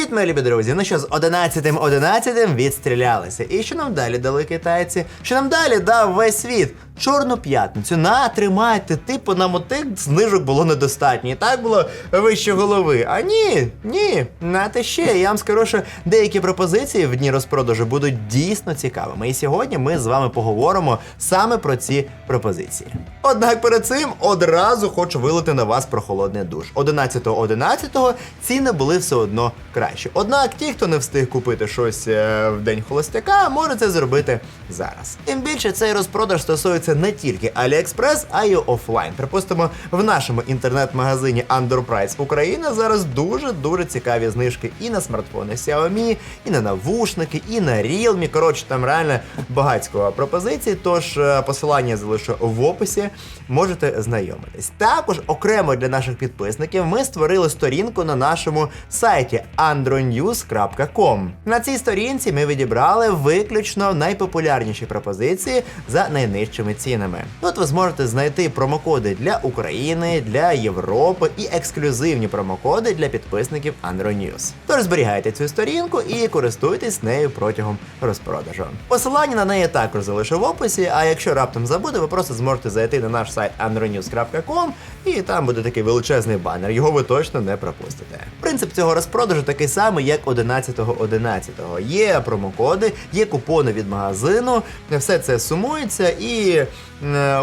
Привіт, мої друзі! Ну що з 11-м 11 відстрілялися. І що нам далі дали китайці? Що нам далі дав весь світ? Чорну п'ятницю. На, тримайте, типу, нам отих знижок було недостатньо. І так було вище голови. А ні, ні, нате ще. Я вам скажу, що деякі пропозиції в дні розпродажу будуть дійсно цікавими. І сьогодні ми з вами поговоримо саме про ці пропозиції. Однак перед цим одразу хочу вилити на вас про холодний душ. 11.11 ціни були все одно кращі. Однак ті, хто не встиг купити щось е, в день холостяка, може це зробити зараз. Тим більше цей розпродаж стосується не тільки AliExpress, а й офлайн. Припустимо, в нашому інтернет-магазині Underprice Україна зараз дуже дуже цікаві знижки і на смартфони Xiaomi, і на навушники, і на Realme. Коротше, там реально багатько пропозицій. Тож е, посилання залишу в описі. Можете знайомитись. Також окремо для наших підписників ми створили сторінку на нашому сайті andronews.com. На цій сторінці ми відібрали виключно найпопулярніші пропозиції за найнижчими цінами. Тут ви зможете знайти промокоди для України, для Європи і ексклюзивні промокоди для підписників Andronews. Тож зберігайте цю сторінку і користуйтесь нею протягом розпродажу. Посилання на неї також залишу в описі. А якщо раптом забуде, ви просто зможете зайти на наш сайт andronews.com і там буде такий величезний банер. Його ви точно не пропустите. Принцип цього розпродажу такий самий, як 11.11. Є промокоди, є купони від магазину. Все це сумується, і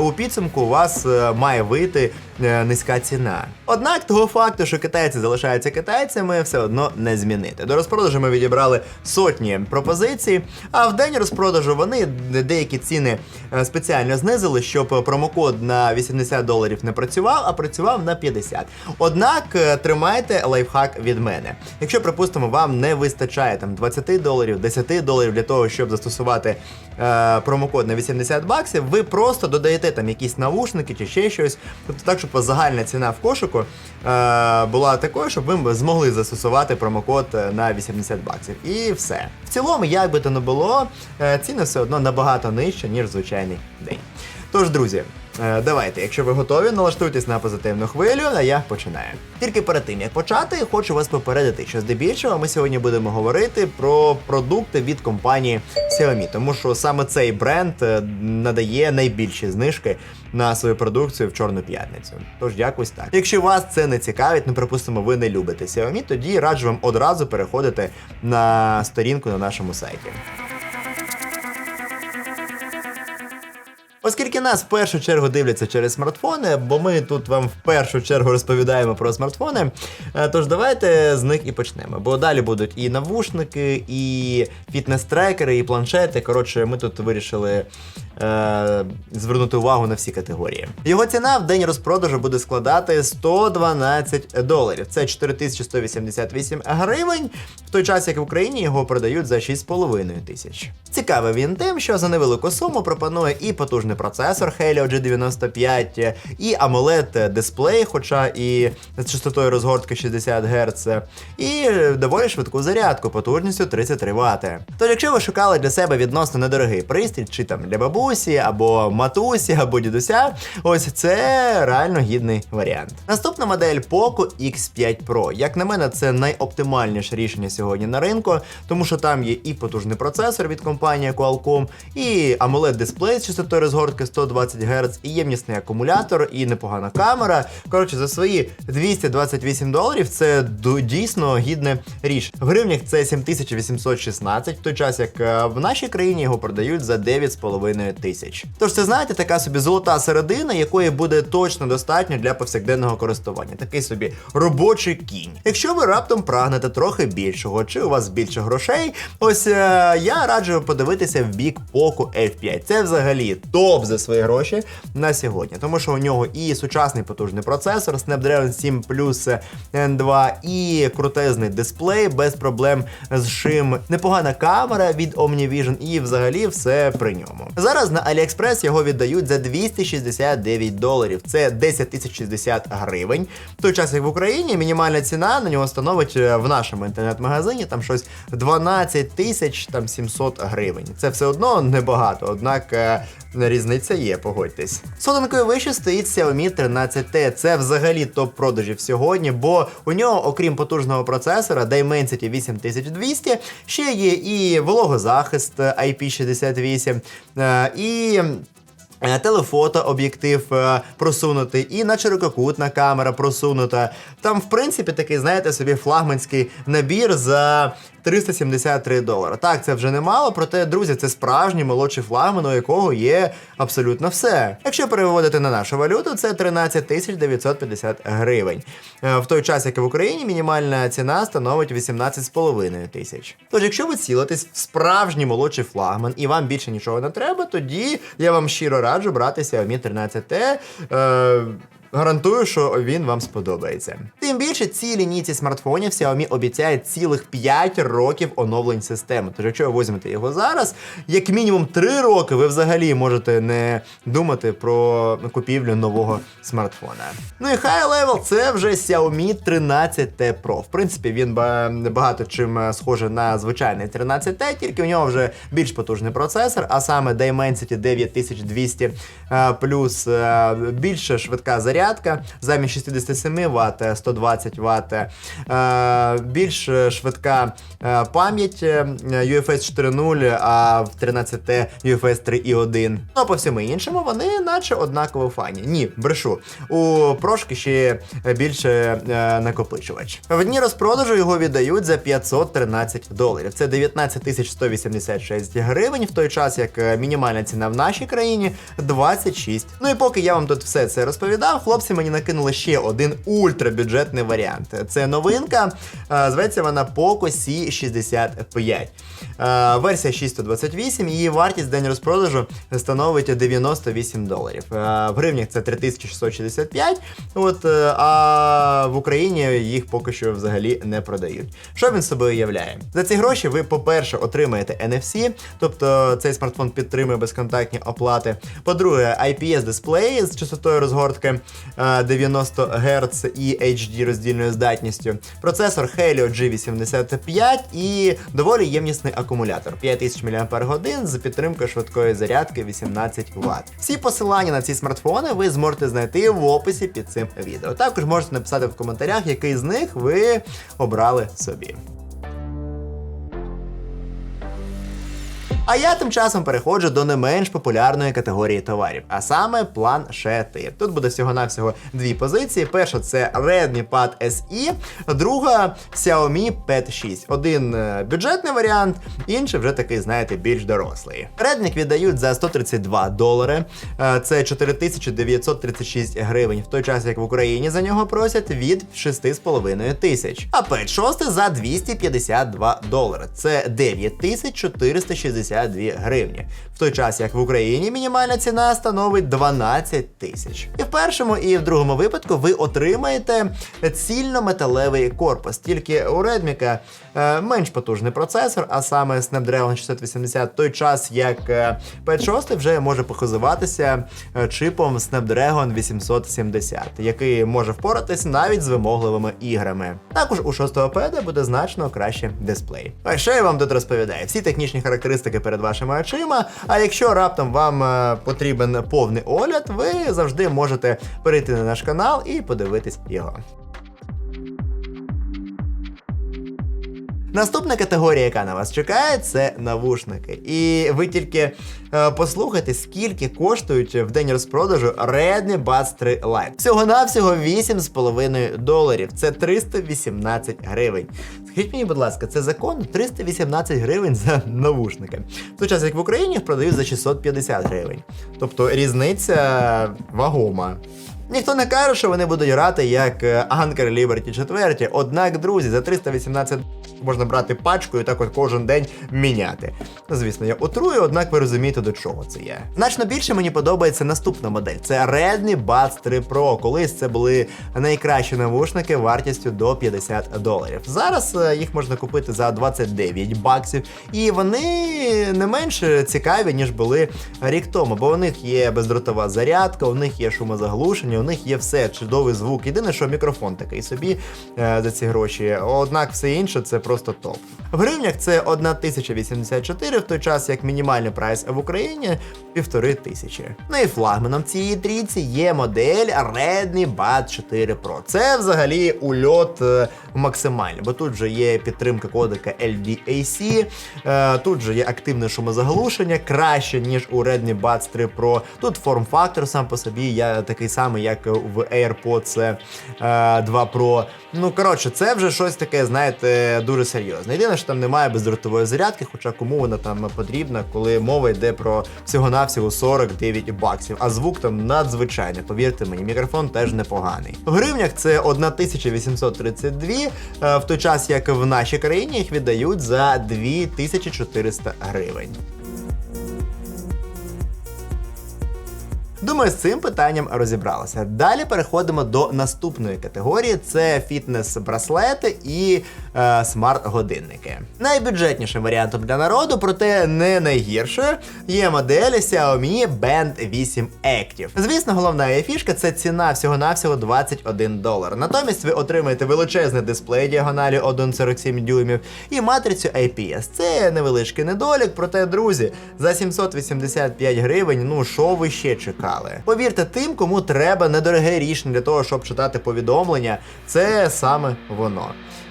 у підсумку у вас е, має вийти е, низька ціна. Однак того факту, що китайці залишаються китайцями, все одно не змінити. До розпродажу ми відібрали сотні пропозицій, а в день розпродажу вони деякі ціни е, спеціально знизили, щоб промокод на 80 доларів не працював, а працював на 50. Однак е, тримайте лайфхак від мене. Якщо, припустимо, вам не вистачає там 20 доларів, 10 доларів для того, щоб застосувати е, промокод на 80 баксів, ви просто додаєте там якісь навушники чи ще щось. Тобто так, щоб загальна ціна в кошику е, була такою, щоб ви змогли застосувати промокод е, на 80 баксів. І все. В цілому, як би то не було, е, ціни все одно набагато нижче, ніж звичайний день. Тож, друзі, е, давайте, якщо ви готові, налаштуйтесь на позитивну хвилю, а я починаю. Тільки перед тим як почати, хочу вас попередити, що здебільшого ми сьогодні будемо говорити про продукти від компанії Xiaomi, тому що саме цей бренд е, надає найбільші знижки на свою продукцію в Чорну п'ятницю. Тож якось так. Якщо вас це не цікавить, ну припустимо, ви не любите Xiaomi, тоді раджу вам одразу переходити на сторінку на нашому сайті. Оскільки нас в першу чергу дивляться через смартфони, бо ми тут вам в першу чергу розповідаємо про смартфони. е, Тож давайте з них і почнемо. Бо далі будуть і навушники, і фітнес-трекери, і планшети. Коротше, ми тут вирішили е, звернути увагу на всі категорії. Його ціна в день розпродажу буде складати 112 доларів. Це 4188 гривень, в той час як в Україні його продають за 6,5 тисяч. Цікавий він тим, що за невелику суму пропонує і потужний процесор Helio G95, і AMOLED дисплей, хоча і з частотою розгортки 60 Гц, і доволі швидку зарядку потужністю 33 Вт. Тож, якщо ви шукали для себе відносно недорогий пристрій, чи там для бабусі, або матусі, або дідуся, ось це реально гідний варіант. Наступна модель Poco X5 Pro. Як на мене, це найоптимальніше рішення сьогодні на ринку, тому що там є і потужний процесор від компанії Qualcomm, і AMOLED дисплей з частотою розгортки 120 Гц, і ємнісний акумулятор, і непогана камера. Коротше, за свої 228 доларів це дійсно гідне річ. В гривнях це 7816, в той час як е, в нашій країні його продають за 9,5 тисяч. Тож це знаєте, така собі золота середина, якої буде точно достатньо для повсякденного користування. Такий собі робочий кінь. Якщо ви раптом прагнете трохи більшого, чи у вас більше грошей, ось е, я раджу подивитися в бік Poco F5. Це взагалі топ за свої гроші на сьогодні, тому що у нього і сучасний потужний процесор Snapdragon 7 Plus N2, і крутезний дисплей без проблем з шим, непогана камера від OmniVision і взагалі все при ньому. Зараз Зараз на AliExpress його віддають за 269 доларів. Це 10 тисяч 60 гривень. В той час, як в Україні, мінімальна ціна на нього становить е, в нашому інтернет-магазині там щось 12 тисяч там 700 гривень. Це все одно небагато, однак е, різниця є, погодьтесь. Сотенкою вище стоїть Xiaomi 13T. Це взагалі топ продажів сьогодні, бо у нього, окрім потужного процесора Dimensity 8200, ще є і вологозахист IP68, е, і Е, Телефото об'єктив е, просунутий, і на ширококутна камера просунута. Там, в принципі, такий, знаєте, собі флагманський набір за 373 долари. Так, це вже немало, проте, друзі, це справжній молодший флагман, у якого є абсолютно все. Якщо переводити на нашу валюту, це 13 тисяч 950 гривень. Е, В той час, як і в Україні, мінімальна ціна становить 18,5 тисяч. Тож, якщо ви цілитесь в справжній молодший флагман і вам більше нічого не треба, тоді я вам щиро раджу брати Xiaomi 13T. Е, Гарантую, що він вам сподобається. Тим більше ці лінійці смартфонів Xiaomi обіцяють цілих 5 років оновлень системи. Тож, якщо ви візьмете його зараз, як мінімум 3 роки ви взагалі можете не думати про купівлю нового смартфона. Ну і high level це вже Xiaomi 13T Pro. В принципі, він ба- багато чим е, схожий на звичайний 13T, тільки у нього вже більш потужний процесор, а саме Dimensity 9200 е, плюс е, більш швидка зарядка замість 67 Вт 120 Вт, е, більш швидка е, пам'ять е, UFS 4.0, а в 13T UFS 3.1. Ну а по всьому іншому вони наче однаково фані. Ні, брешу. У прошки ще більше е, накопичувач. В дні розпродажу його віддають за 513 доларів. Це 19 186 гривень, в той час як е, мінімальна ціна в нашій країні 26. Ну і поки я вам тут все це розповідав, хлопці мені накинули ще один ультрабюджетний варіант. Це новинка, е, зветься вона Poco C65. Е, Версія 628, її вартість в день розпродажу становить 98 доларів. Е, В гривнях це 3665, от, а в Україні їх поки що взагалі не продають. Що він собою являє? За ці гроші ви, по-перше, отримаєте NFC, тобто цей смартфон підтримує безконтактні оплати. По-друге, IPS дисплей з частотою розгортки 90 Гц і HD роздільною здатністю. Процесор Helio G85 і доволі ємнісний акумулятор 5000 мАч з підтримкою швидкої зарядки 18 Вт. Всі посилання на ці смартфони ви зможете знайти в описі під цим відео. Також можете написати в коментарях, який з них ви обрали собі. А я тим часом переходжу до не менш популярної категорії товарів, а саме планшети. Тут буде всього-навсього дві позиції. Перша це Redmi Pad SE, друга Xiaomi Pad 6. Один е, бюджетний варіант, інший вже такий, знаєте, більш дорослий. Передник віддають за 132 долари. Е, Це 4936 гривень, в той час як в Україні за нього просять від 6,5 тисяч. А Pad 6 за 252 долари. Це 9462 гривні. В той час як в Україні мінімальна ціна становить 12 тисяч. І в першому, і в другому випадку ви отримаєте цільнометалевий корпус. Тільки у Redmi е, менш потужний процесор, а саме Snapdragon 680, в той час як е, Pad 6 вже може похизуватися е, чипом Snapdragon 870, який може впоратись навіть з вимогливими іграми. Також у 6-го педа буде значно краще дисплей. А що я вам тут розповідаю? Всі технічні характеристики перед вашими очима. А якщо раптом вам е, потрібен повний огляд, ви завжди можете перейти на наш канал і подивитись його. Наступна категорія, яка на вас чекає, це навушники. І ви тільки е, послухайте, скільки коштують в день розпродажу Redmi Buds 3 Lite. Всього-навсього 8,5 доларів. Це 318 гривень. Скажіть мені, будь ласка, це закон 318 гривень за навушники. В той час, як в Україні їх продають за 650 гривень. Тобто різниця вагома. Ніхто не каже, що вони будуть грати як Anker Liberty 4, однак, друзі, за 318 можна брати пачку і так от кожен день міняти. Ну, звісно, я отрую, однак ви розумієте, до чого це є. Значно більше мені подобається наступна модель. Це Redmi Buds 3 Pro. Колись це були найкращі навушники вартістю до 50 доларів. Зараз е, їх можна купити за 29 баксів, і вони не менш цікаві, ніж були рік тому, бо у них є бездротова зарядка, у них є шумозаглушення, у них є все, чудовий звук. Єдине, що мікрофон такий собі е, за ці гроші. Однак все інше це просто топ. В гривнях це 1084, в той час як мінімальний прайс в Україні півтори тисячі. Ну і флагманом цієї трійці є модель Redmi Buds 4 Pro. Це взагалі ульот е, максимальний, бо тут же є підтримка кодека LDAC, е, тут же є активне шумозаглушення, краще, ніж у Redmi Buds 3 Pro. Тут форм-фактор сам по собі я такий самий, як в AirPods е, 2 Pro. Ну, коротше, це вже щось таке, знаєте, дуже серйозне. Єдине, що там немає бездротової зарядки, хоча кому вона там потрібна, коли мова йде про всього-навсього 49 баксів, а звук там надзвичайний, повірте мені, мікрофон теж непоганий. В гривнях це 1832, е, в той час як в нашій країні їх віддають за 2400 гривень. Думаю, з цим питанням розібралися. Далі переходимо до наступної категорії: це фітнес-браслети і е, смарт-годинники. Найбюджетнішим варіантом для народу, проте не найгіршою, є модель Xiaomi Band 8 Active. Звісно, головна її фішка це ціна всього-навсього 21 долар. Натомість ви отримаєте величезний дисплей діагоналі 1,47 дюймів і матрицю IPS. Це невеличкий недолік, проте, друзі, за 785 гривень, ну що ви ще чекали? Повірте тим, кому треба недороге рішення для того, щоб читати повідомлення, це саме воно.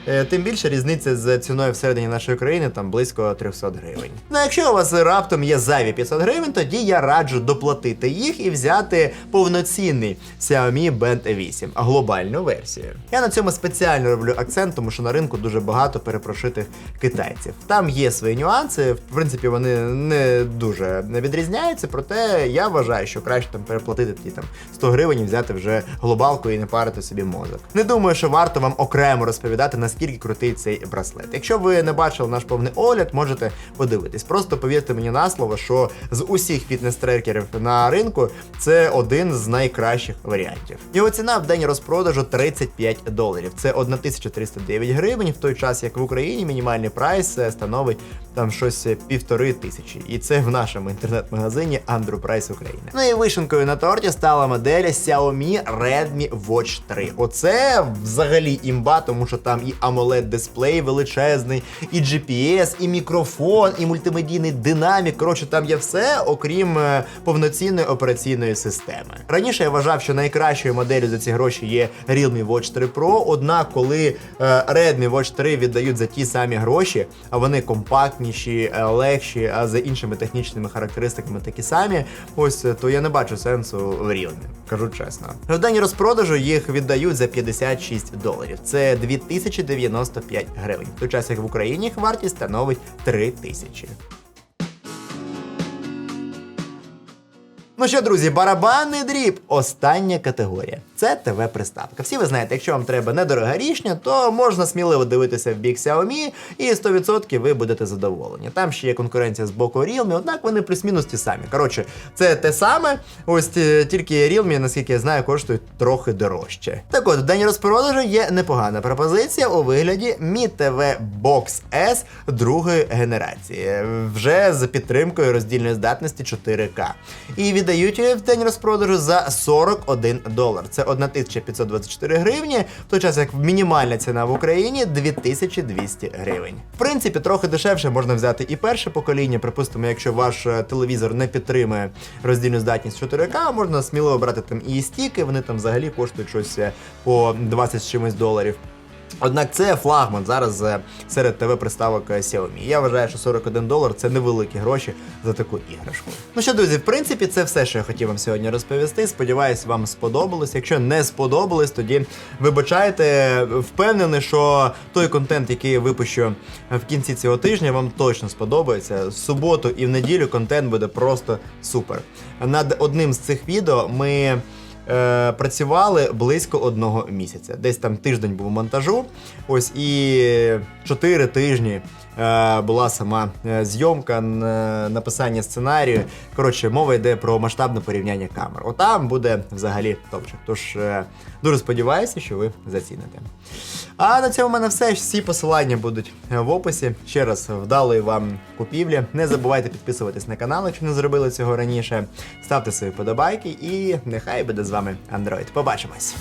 Е, Тим більше різниця з ціною всередині нашої країни там близько 300 гривень. Ну, якщо у вас раптом є зайві 500 гривень, тоді я раджу доплатити їх і взяти повноцінний Xiaomi Band 8, глобальну версію. Я на цьому спеціально роблю акцент, тому що на ринку дуже багато перепрошитих китайців. Там є свої нюанси, в принципі, вони не дуже відрізняються, проте я вважаю, що краще там переплатити ті там 100 гривень і взяти вже глобалку і не парити собі мозок. Не думаю, що варто вам окремо розповідати, наскільки крутий цей браслет. Якщо ви не бачили наш повний огляд, можете подивитись. Просто повірте мені на слово, що з усіх фітнес-трекерів на ринку це один з найкращих варіантів. Його ціна в день розпродажу 35 доларів. Це 1309 гривень, в той час як в Україні мінімальний прайс е, становить там щось півтори тисячі. І це в нашому інтернет-магазині Andrew Price України. Ну і вишенкою на торті стала модель Xiaomi Redmi Watch 3. Оце взагалі імба, тому що там і amoled дисплей величезний, і GPS, і мікрофон, і мультимедійний динамік. Коротше, там є все, окрім е, повноцінної операційної системи. Раніше я вважав, що найкращою моделлю за ці гроші є Realme Watch 3 Pro. Однак, коли е, Redmi Watch 3 віддають за ті самі гроші, а вони компактніші, е, легші, а за іншими технічними характеристиками такі самі, ось то я не бачу сенсу в Realme, кажу чесно. В день розпродажу їх віддають за 56 доларів. Це 2095 гривень. В той час як в Україні їх вартість становить 3000. Ну що, друзі, барабанний дріб остання категорія. Це ТВ-приставка. Всі ви знаєте, якщо вам треба недорога рішення, то можна сміливо дивитися в бік Xiaomi, і 100% ви будете задоволені. Там ще є конкуренція з боку Realme, однак вони плюс-мінус ті самі. Коротше, це те саме, ось е, тільки Realme, наскільки я знаю, коштують трохи дорожче. Так от, в день розпродажу є непогана пропозиція у вигляді Mi TV Box S другої генерації, вже з підтримкою роздільної здатності 4К. І віддають її в день розпродажу за 41 долар. Це 1524 гривні, в той час як мінімальна ціна в Україні 2200 гривень. В принципі, трохи дешевше можна взяти і перше покоління. Припустимо, якщо ваш е, телевізор не підтримує роздільну здатність 4К, можна сміливо брати там і стіки, вони там взагалі коштують щось е, по 20 з чимось доларів. Однак це флагман зараз е, серед ТВ-приставок е, Xiaomi. Я вважаю, що 41 долар це невеликі гроші за таку іграшку. Ну що, друзі, в принципі, це все, що я хотів вам сьогодні розповісти. Сподіваюсь, вам сподобалось. Якщо не сподобалось, тоді вибачайте. Впевнений, що той контент, який я випущу в кінці цього тижня, вам точно сподобається. В суботу і в неділю контент буде просто супер. Над одним з цих відео ми. Е, працювали близько одного місяця. Десь там тиждень був монтажу. Ось і чотири тижні була сама е, зйомка, е, написання сценарію. Коротше, мова йде про масштабне порівняння камер. Отам буде взагалі топчик. Тож е, дуже сподіваюся, що ви заціните. А на цьому в мене все. Всі посилання будуть е, в описі. Ще раз вдалої вам купівлі. Не забувайте підписуватись на канал, якщо не зробили цього раніше. Ставте свої подобайки і нехай буде з вами Android. Побачимось!